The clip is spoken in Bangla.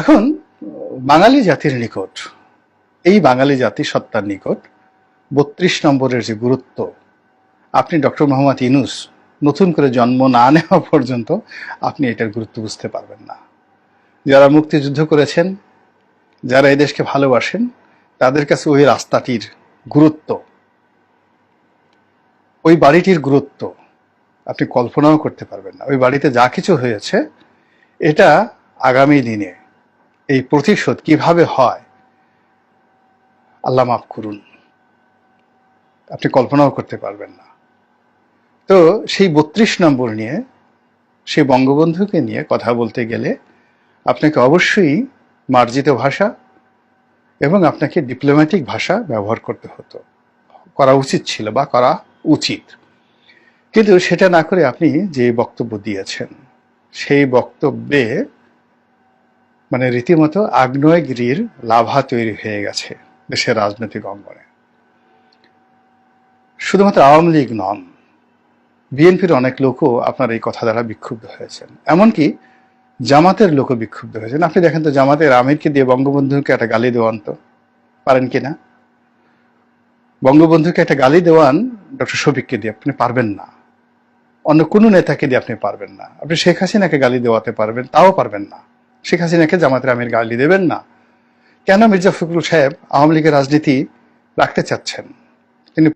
এখন, বাঙালি জাতির নিকট, এই বাঙালি জাতি সত্তার নিকট বত্রিশ নম্বরের যে গুরুত্ব, আপনি ডক্টর মোহাম্মদ ইনুস নতুন করে জন্ম না নেওয়া পর্যন্ত আপনি এটার গুরুত্ব বুঝতে পারবেন না। যারা মুক্তিযুদ্ধ করেছেন, যারা এই দেশকে ভালোবাসেন, তাদের কাছে ওই রাস্তাটির গুরুত্ব, ওই বাড়িটির গুরুত্ব আপনি কল্পনাও করতে পারবেন না। ওই বাড়িতে যা কিছু হয়েছে, এটা আগামী দিনে এই প্রতিশোধ কীভাবে হয়? আল্লাহ মাফ করুন। আপনি কল্পনাও করতে পারবেন না। তো সেই বত্রিশ নম্বর নিয়ে, সেই বঙ্গবন্ধুকে নিয়ে কথা বলতে গেলে আপনাকে অবশ্যই মার্জিত ভাষা এবং আপনাকে ডিপ্লোম্যাটিক ভাষা ব্যবহার করতে হতো। করা উচিত ছিল বা করা উচিত। কিন্তু সেটা না করে আপনি যে বক্তব্য দিয়েছেন, সেই বক্তব্যে মানে রীতিমতো আগ্নেয়গিরির লাভা তৈরি হয়ে গেছে দেশের রাজনৈতিক অঙ্গনে। শুধুমাত্র আওয়ামী লীগ নন, বিএনপির অনেক লোকও আপনার এই কথা দ্বারা বিক্ষুব্ধ হয়েছেন। এমনকি জামাতের লোকও বিক্ষুব্ধ হয়েছেন। আপনি দেখেন তো জামাতের আমিরকে দিয়ে বঙ্গবন্ধুকে একটা গালি দেওয়ান তো, পারেন কি না? বঙ্গবন্ধুকে একটা গালি দেওয়ান ডক্টর শফিককে দিয়ে আপনি পারবেন না। অন্য কোনো নেতাকে দিয়ে আপনি পারবেন না। আপনি শেখ হাসিনাকে গালি দেওয়াতে পারবেন, তাও পারবেন না। শেখ হাসিনাকে জামাতের আমির গালি দেবেন না। কেন মির্জা ফখরুল সাহেব আওয়ামী লীগের রাজনীতি রাখতে চাচ্ছেন?